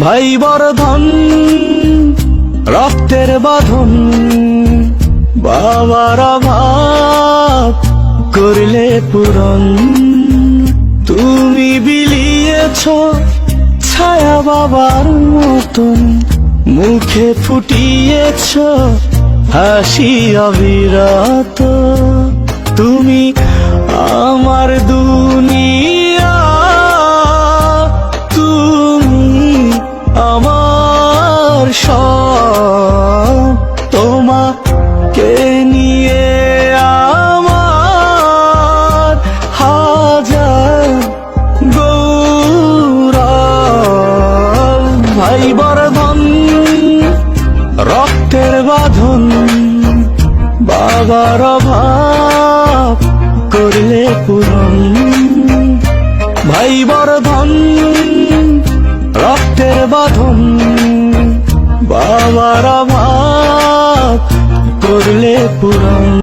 ভাই বর্ধন, রক্তের বাঁধন, বাবার অভাব করলে পূরণ। তুমি বিলিয়েছ ছায়া বাবার মতন, মুখে ফুটিয়েছ হাসি অবিরত। সব তোমাকে নিয়ে আমার হাজার গৌরব। ভাই বর্ধন, রক্তের বাঁধন, বাবার অভাব করলে পূরণ। ভাই বর্ধন বাবার অভাব করলে পূরণ